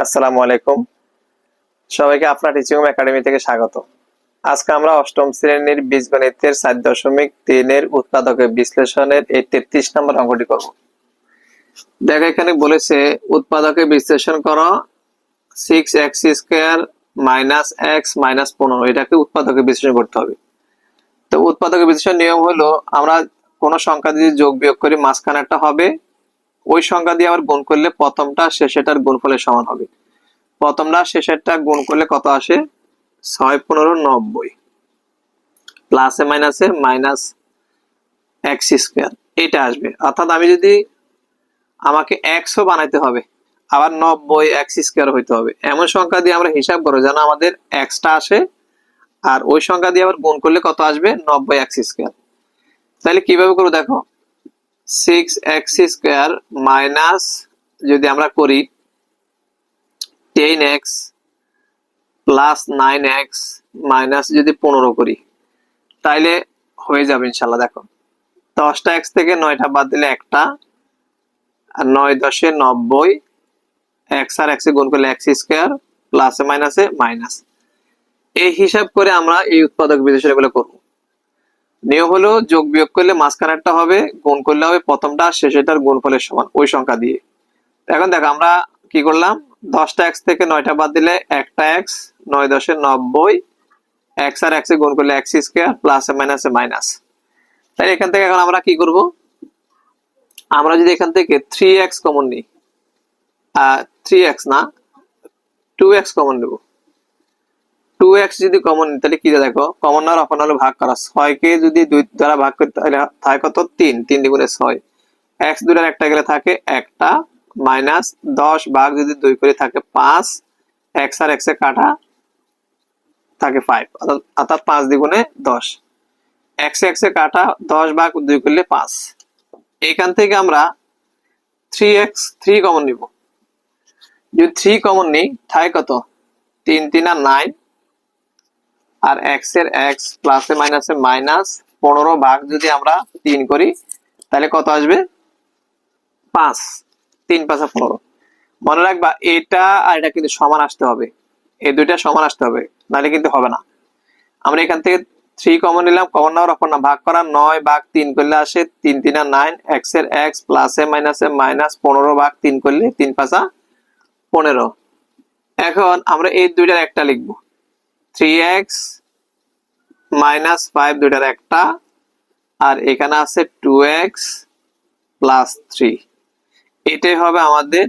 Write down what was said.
আসসালামু আলাইকুম। সবাইকে আপনার টিচিং একাডেমি থেকে স্বাগত। আজকে আমরা অষ্টম শ্রেণির বীজগণিতের সাত দশমিক তিনের উৎপাদকের বিশ্লেষণের এই তেত্রিশ নম্বর অঙ্কটি করব। দেখো, এখানে বলেছে উৎপাদকে বিশ্লেষণ করো six x square minus x minus পনেরো, এটাকে উৎপাদকে বিশ্লেষণ করতে হবে। তো উৎপাদকের বিশ্লেষণ নিয়ম হলো, আমরা কোনো সংখ্যা যদি যোগ বিয়োগ করি, মাঝখানে একটা হবে ওই সংখ্যা দিয়ে আবার গুণ করলে প্রথমটা শেষেরটার গুণফলের সমান হবে। প্রথমটা শেষেরটা গুণ করলে কত আসে? ছয় পনেরো নব্বই। প্লাসে মাইনাসে মাইনাস এক্স স্কোয়ার এটা আসবে। অর্থাৎ আমি যদি আমাকে একশো বানাইতে হবে, আবার নব্বই এক্স স্কোয়ার হইতে হবে। এমন সংখ্যা দিয়ে আমরা হিসাব করব যেন আমাদের এক্সটা আসে, আর ওই সংখ্যা দিয়ে আবার গুণ করলে কত আসবে? নব্বই এক্স স্কোয়ার তাহলে কীভাবে করব দেখো? সিক্স এক্স স্কোয়ার মাইনাস যদি আমরা করি ten x plus nine x minus যদি পনেরো করি, তাইলে হয়ে যাবে ইনশাল্লাহ, দেখো। দশটা এক্স থেকে নয়টা বাদ দিলে একটা, আর নয় দশে নব্বই এক্স আর এক্সে গুণ করলে এক্স স্কোয়ার প্লাসে মাইনাসে মাইনাস এই হিসাব করে আমরা এই উৎপাদক বিশ্লেষণগুলো করব। নিয়ম হলো যোগ বিয়োগ করলে মাঝখানেরটা হবে, গুণ করলে হবে প্রথমটা, আর শেষেরটার গুণফলের সমান, ওই সংখ্যা দিয়ে। এখন দেখো, আমরা কি করলাম? দশটা এক্স থেকে নয়টা বাদ দিলে একটা এক্স নয় দশে নব্বই এক্স আর এক্সে গুণ করলে এক্স স্কোয়ার প্লাস মাইনাসে মাইনাস তাই এখান থেকে এখন আমরা কি করব? আমরা যদি এখান থেকে থ্রি এক্স কমন নিই থ্রি এক্স না টু এক্স কমন নেব। এক্স যদি কমন তাহলে কি দেখো? কমন নেওয়ার অপন হলো ভাগ করা। ছয় কে যদি দুই দ্বারা ভাগ করতে থাকে কত? তিন। তিন দ্বিগুণে ছয়। এক্স দুটার একটা গেলে থাকে একটা মাইনাস দশ ভাগ যদি দুই করে, থাকে পাঁচ। এক্স আর এক্সে কাটা থাকে ফাইভ অর্থাৎ পাঁচ দ্বিগুণে দশ। এক্স এক্সে কাটা দশ ভাগ দুই করলে পাঁচ। এখান থেকে আমরা থ্রি এক্স থ্রি কমন নিব। যদি থ্রি কমন নিই, থাকে কত? তিন তিন আর নাইন আর এক্সের এক্স প্লাসে মাইনাসে মাইনাস পনেরো ভাগ যদি আমরা তিন করি, তাহলে কত আসবে? পাঁচ। তিন পাঁচা পনেরো। মনে রাখবা, এটা আর এটা কিন্তু সমান আসতে হবে। এই দুইটা সমান আসতে হবে, নাহলে কিন্তু হবে না। আমরা এখান থেকে থ্রি কমন নিলাম কমন নেওয়ার অপর না ভাগ করা, নয় ভাগ তিন করলে আসে তিন তিন নাইন এক্সের এক্স প্লাসে মাইনাসে মাইনাস পনেরো ভাগ তিন করলে তিন পাঁচা পনেরো। এখন আমরা এই দুইটার একটা লিখব। থ্রি এক্স মাইনাস ফাইভ দুইটার একটা, আর এখানে আছে টু এক্স প্লাস থ্রি এটাই হবে আমাদের